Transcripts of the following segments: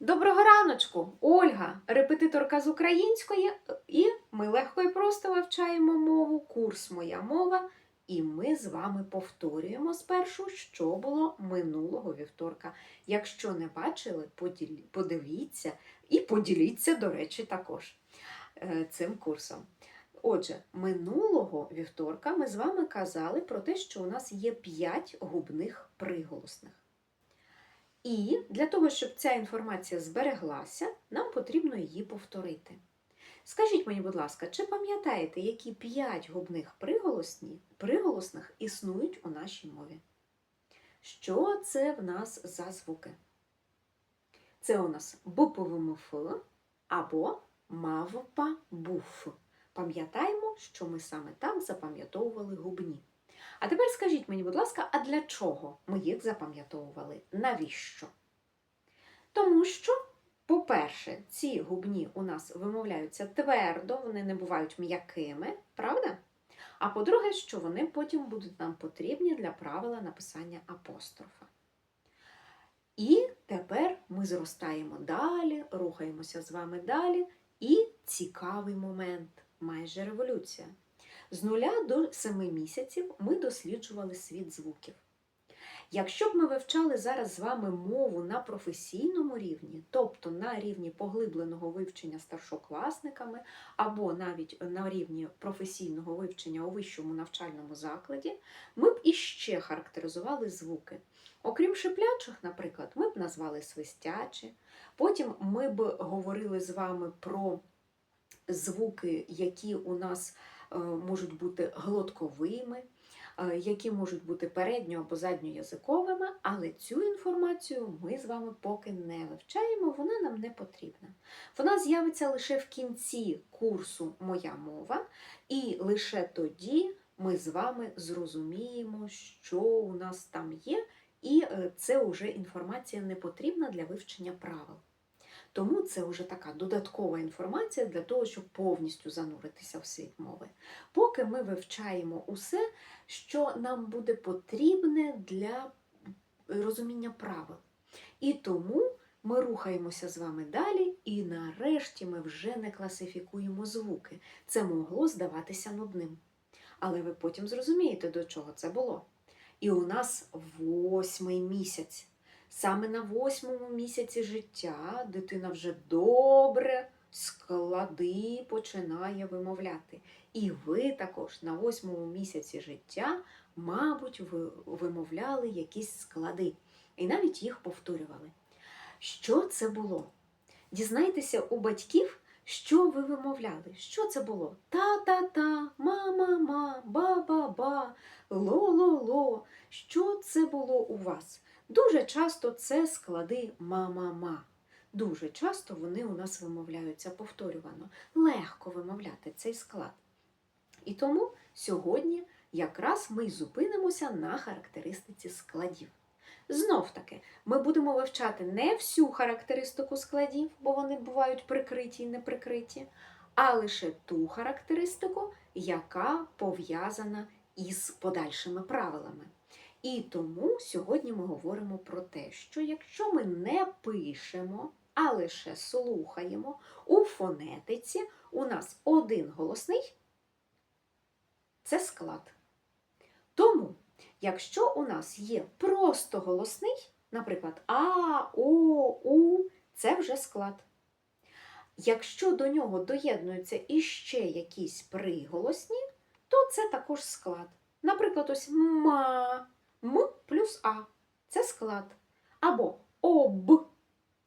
Доброго раночку! Ольга, репетиторка з української, і ми легко і просто вивчаємо мову, курс Моя мова. І ми з вами повторюємо спершу, що було минулого вівторка. Якщо не бачили, подивіться і поділіться, до речі, також е, цим курсом. Отже, минулого вівторка ми з вами казали про те, що у нас є 5 губних приголосних. І для того, щоб ця інформація збереглася, нам потрібно її повторити. Скажіть мені, будь ласка, чи пам'ятаєте, які п'ять губних приголосних існують у нашій мові? Що це в нас за звуки? Це у нас БПВМФ або мавпа буф. Пам'ятаємо, що ми саме так запам'ятовували губні. А тепер скажіть мені, будь ласка, а для чого ми їх запам'ятовували? Навіщо? Тому що, по-перше, ці губні у нас вимовляються твердо, вони не бувають м'якими, правда? А по-друге, що вони потім будуть нам потрібні для правила написання апострофа. І тепер ми зростаємо далі, рухаємося з вами далі. І цікавий момент, майже революція. З нуля до семи місяців ми досліджували світ звуків. Якщо б ми вивчали зараз з вами мову на професійному рівні, тобто на рівні поглибленого вивчення старшокласниками, або навіть на рівні професійного вивчення у вищому навчальному закладі, ми б іще характеризували звуки. Окрім шиплячих, наприклад, ми б назвали свистячі, потім ми б говорили з вами про звуки, які у нас можуть бути глотковими, е, які можуть бути передньо або задньоязиковими, але цю інформацію ми з вами поки не вивчаємо, вона нам не потрібна. Вона з'явиться лише в кінці курсу Моя мова, і лише тоді ми з вами зрозуміємо, що у нас там є, і е, це вже інформація не потрібна для вивчення правил. Тому це вже така додаткова інформація для того, щоб повністю зануритися в світ мови. Поки ми вивчаємо усе, що нам буде потрібне для розуміння правил. І тому ми рухаємося з вами далі, і нарешті ми вже не класифікуємо звуки. Це могло здаватися нудним. Але ви потім зрозумієте, до чого це було. І у нас восьмий місяць. Саме на восьмому місяці життя дитина вже добре склади починає вимовляти. І ви також на восьмому місяці життя, мабуть, вимовляли якісь склади і навіть їх повторювали. Що це було? Дізнайтеся у батьків, що ви вимовляли. Що це було? Та-та-та, ма-ма-ма, ба-ба-ба, ло-ло-ло. Що це було у вас? Дуже часто це склади ма-ма-ма. Дуже часто вони у нас вимовляються повторювано. Легко вимовляти цей склад. І тому сьогодні якраз ми й зупинимося на характеристиці складів. Знов таки, ми будемо вивчати не всю характеристику складів, бо вони бувають прикриті і неприкриті, а лише ту характеристику, яка пов'язана із подальшими правилами. І тому сьогодні ми говоримо про те, що якщо ми не пишемо, а лише слухаємо, у фонетиці у нас один голосний це склад. Тому, якщо у нас є просто голосний, наприклад, А, О, У, це вже склад. Якщо до нього доєднуються іще якісь приголосні, то це також склад. Наприклад, ось ма. М плюс А це склад. Або об,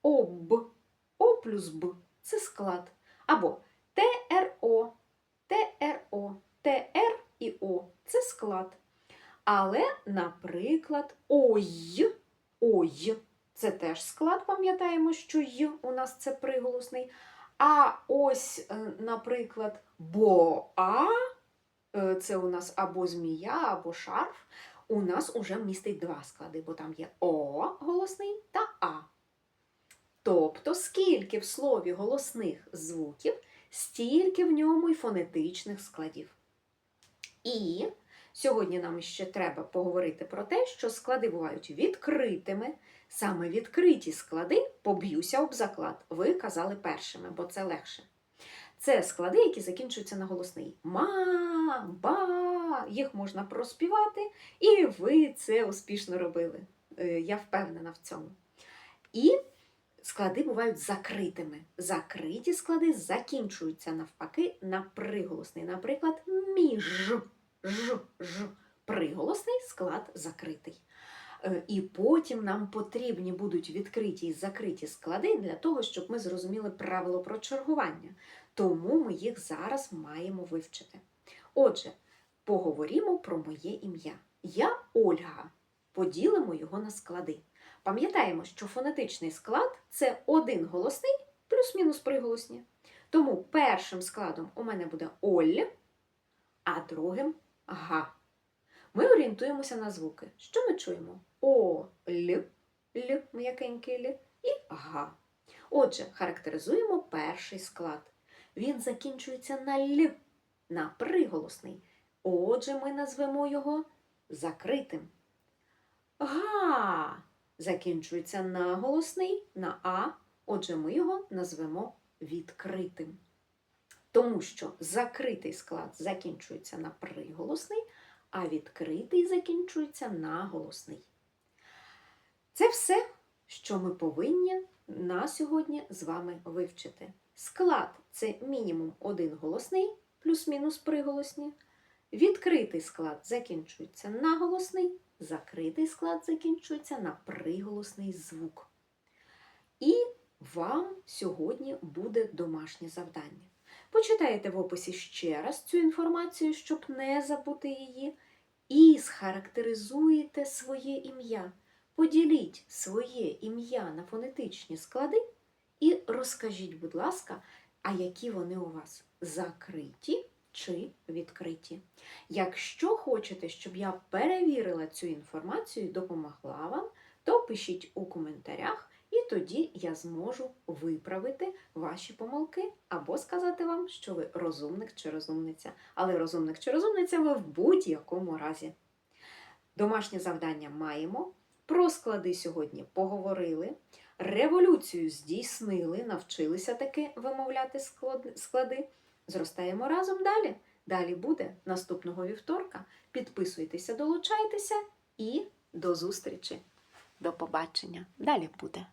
об, О плюс Б це склад. Або ТРО, ТРО, ТР і О це склад. Але, наприклад, ой, ой, це теж склад, пам'ятаємо, що й у нас це приголосний. А ось, е, наприклад, боа, е, це у нас або змія, або шарф у нас уже містить два склади, бо там є О голосний та А. Тобто, скільки в слові голосних звуків, стільки в ньому й фонетичних складів. І Сьогодні нам ще треба поговорити про те, що склади бувають відкритими. Саме відкриті склади поб'юся об заклад. Ви казали першими, бо це легше. Це склади, які закінчуються на голосний. Ма, ба, їх можна проспівати, і ви це успішно робили. Е, Я впевнена в цьому. І склади бувають закритими. Закриті склади закінчуються навпаки на приголосний. Наприклад, між ж, ж. Приголосний склад закритий. Е, І потім нам потрібні будуть відкриті і закриті склади для того, щоб ми зрозуміли правило про чергування. Тому ми їх зараз маємо вивчити. Отже, поговоримо про моє ім'я. Я Ольга. Поділимо його на склади. Пам'ятаємо, що фонетичний склад це один голосний плюс-мінус приголосні. Тому першим складом у мене буде Оль, а другим га. Ми орієнтуємося на звуки. Що ми чуємо? О, Л, Л, м'якенький Л і га. Отже, характеризуємо перший склад. Він закінчується на Л, на приголосний. Отже, ми назвемо його закритим. Га закінчується на голосний, на А. Отже, ми його назвемо відкритим. Тому що закритий склад закінчується на приголосний, а відкритий закінчується на голосний. Це все, що ми повинні на сьогодні з вами вивчити. Склад це мінімум один голосний, плюс-мінус приголосні. Відкритий склад закінчується на голосний, закритий склад закінчується на приголосний звук. І вам сьогодні буде домашнє завдання. Почитайте в описі ще раз цю інформацію, щоб не забути її, і схарактеризуєте своє ім'я. Поділіть своє ім'я на фонетичні склади і розкажіть, будь ласка, а які вони у вас закриті чи відкриті. Якщо хочете, щоб я перевірила цю інформацію і допомогла вам, то пишіть у коментарях, і тоді я зможу виправити ваші помилки або сказати вам, що ви розумник чи розумниця. Але розумник чи розумниця ви в будь-якому разі. Домашнє завдання маємо. Про склади сьогодні поговорили. Революцію здійснили, навчилися таки вимовляти склади. Зростаємо разом далі. Далі буде наступного вівторка. Підписуйтеся, долучайтеся і до зустрічі. До побачення. Далі буде.